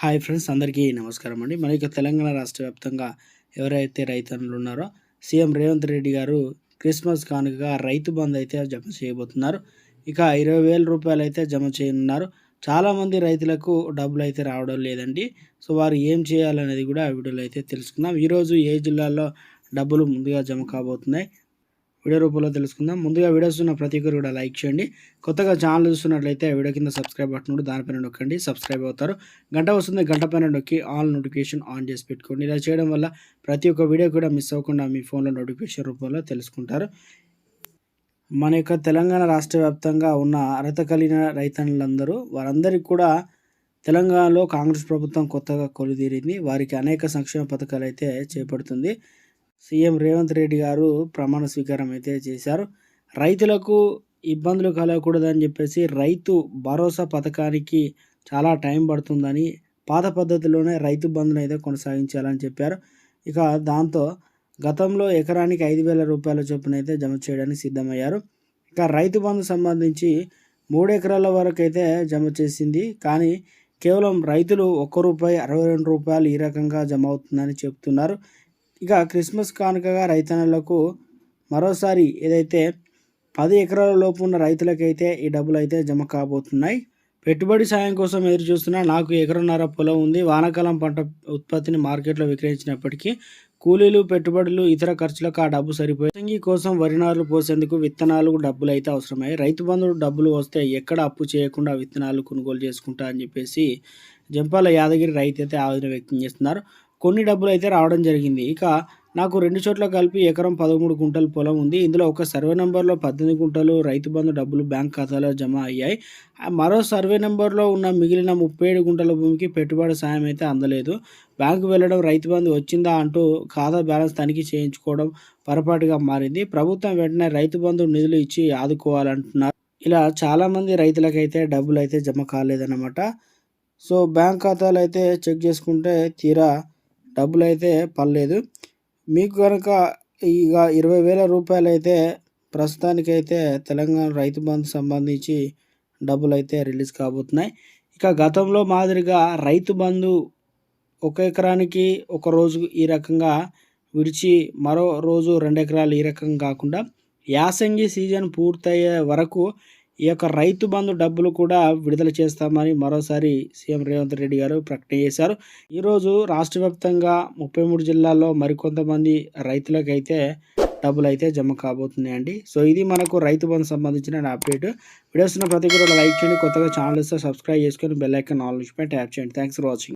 Hi friends అందరికీ నమస్కారం అండి. మన యొక్క తెలంగాణ రాష్ట్ర వ్యాప్తంగా ఎవరైతే రైతన్నులు ఉన్నారో సీఎం రేవంత్ రెడ్డి గారు క్రిస్మస్ కానుకగా రైతు బంద్ అయితే జమ చేయబోతున్నారు. ఇక ఇరవై వేల రూపాయలు అయితే జమ చేయనున్నారు. చాలామంది రైతులకు డబ్బులు అయితే రావడం లేదండి. సో వారు ఏం చేయాలనేది కూడా వీడియోలో అయితే తెలుసుకుందాం. ఈరోజు ఏ జిల్లాలో డబ్బులు ముందుగా జమ కాబోతున్నాయి? వీడియో రూపంలో తెలుసుకుందాం. ముందుగా వీడియోస్ ఉన్న ప్రతి ఒక్కరు కూడా లైక్ చేయండి. కొత్తగా ఛానల్ చూస్తున్నట్లయితే వీడియో కింద సబ్స్క్రైబ్ బటన్ కూడా దానిపైన నొక్కండి. సబ్స్క్రైబ్ అవుతారు. గంట వస్తుంది గంట పైన నొక్కి ఆల్ నోటిఫికేషన్ ఆన్ చేసి పెట్టుకోండి. ఇలా చేయడం వల్ల ప్రతి ఒక్క వీడియో కూడా మిస్ అవ్వకుండా మీ ఫోన్లో నోటిఫికేషన్ రూపంలో తెలుసుకుంటారు. మన యొక్క తెలంగాణ రాష్ట్ర వ్యాప్తంగా ఉన్న అర్హత కలిగిన రైతన్నులందరూ వారందరికీ కూడా తెలంగాణలో కాంగ్రెస్ ప్రభుత్వం కొత్తగా కొలుదీరింది. వారికి అనేక సంక్షేమ పథకాలు అయితే చేపడుతుంది. సీఎం రేవంత్ రెడ్డి గారు ప్రమాణ స్వీకారం అయితే చేశారు. రైతులకు ఇబ్బందులు కలగకూడదని చెప్పేసి రైతు భరోసా పథకానికి చాలా టైం పడుతుందని పాత పద్ధతిలోనే రైతు బంధును అయితే కొనసాగించాలని చెప్పారు. ఇక దాంతో గతంలో ఎకరానికి ఐదు వేల రూపాయల చొప్పున అయితే జమ చేయడానికి సిద్ధమయ్యారు. ఇక రైతు బంధు సంబంధించి మూడు ఎకరాల వరకు అయితే జమ చేసింది. కానీ కేవలం రైతులు ఒక్క రూపాయి అరవై రెండు రూపాయలు ఈ రకంగా జమ అవుతుందని చెప్తున్నారు. ఇక క్రిస్మస్ కానుకగా రైతన్నలకు మరోసారి ఏదైతే పది ఎకరాల లోపు ఉన్న రైతులకైతే ఈ డబ్బులు అయితే జమ కాబోతున్నాయి. పెట్టుబడి సాయం కోసం ఎదురు చూస్తున్న నాకు ఎకరన్నర పొలం ఉంది. వానాకాలం పంట ఉత్పత్తిని మార్కెట్లో విక్రయించినప్పటికీ కూలీలు పెట్టుబడులు ఇతర ఖర్చులకు ఆ డబ్బు సరిపోయి కోసం వరి నారులు పోసేందుకు విత్తనాలు డబ్బులు అయితే అవసరమయ్యాయి రైతు బంధువులు డబ్బులు వస్తే ఎక్కడ అప్పు చేయకుండా విత్తనాలు కొనుగోలు చేసుకుంటా అని చెప్పేసి జంపాల యాదగిరి రైతు అయితే ఆవేదన వ్యక్తం చేస్తున్నారు. కొన్ని డబ్బులు అయితే రావడం జరిగింది. ఇక నాకు రెండు చోట్ల కలిపి ఎకరం పదమూడు గుంటల పొలం ఉంది. ఇందులో ఒక సర్వే నెంబర్లో పద్దెనిమిది గుంటలు రైతు బంధు డబ్బులు బ్యాంక్ ఖాతాలో జమ అయ్యాయి. మరో సర్వే నెంబర్లో ఉన్న మిగిలిన ముప్పై ఏడు గుంటల భూమికి పెట్టుబడి సాయం అయితే అందలేదు. బ్యాంకు వెళ్ళడం రైతు బంధు వచ్చిందా అంటూ ఖాతా బ్యాలెన్స్ తనిఖీ చేయించుకోవడం పొరపాటుగా మారింది. ప్రభుత్వం వెంటనే రైతు బంధు నిధులు ఇచ్చి ఆదుకోవాలంటున్నారు. ఇలా చాలామంది రైతులకైతే డబ్బులు అయితే జమ కాలేదన్నమాట. సో బ్యాంక్ ఖాతాలు అయితే చెక్ చేసుకుంటే తీరా డబ్బులు అయితే పర్లేదు. మీకు కనుక ఇక ఇరవై వేల రూపాయలు అయితే ప్రస్తుతానికైతే తెలంగాణ రైతు బంధు సంబంధించి డబ్బులు అయితే రిలీజ్ కాబోతున్నాయి. ఇక గతంలో మాదిరిగా రైతు బంధు ఒక ఎకరానికి ఒక రోజు ఈ రకంగా విడిచి మరో రోజు రెండు ఎకరాలు ఈ రకంగా కాకుండా యాసంగి సీజన్ పూర్తయ్యే వరకు ఈ యొక్క రైతు బంధు డబ్బులు కూడా విడుదల చేస్తామని మరోసారి సీఎం రేవంత్ రెడ్డి గారు ప్రకటన చేశారు. ఈరోజు రాష్ట్ర వ్యాప్తంగా ముప్పై మూడు జిల్లాల్లో మరికొంతమంది రైతులకైతే డబ్బులు అయితే జమ కాబోతున్నాయండి. సో ఇది మనకు రైతు బంధు సంబంధించిన అప్డేట్. వీడియోస్ ప్రతి కూడా లైక్ చేయండి. కొత్తగా ఛానల్ ఇస్తే సబ్స్క్రైబ్ చేసుకొని బెల్ ఐకాన్ ఆల్ నుంచి ట్యాప్ చేయండి. Thanks for watching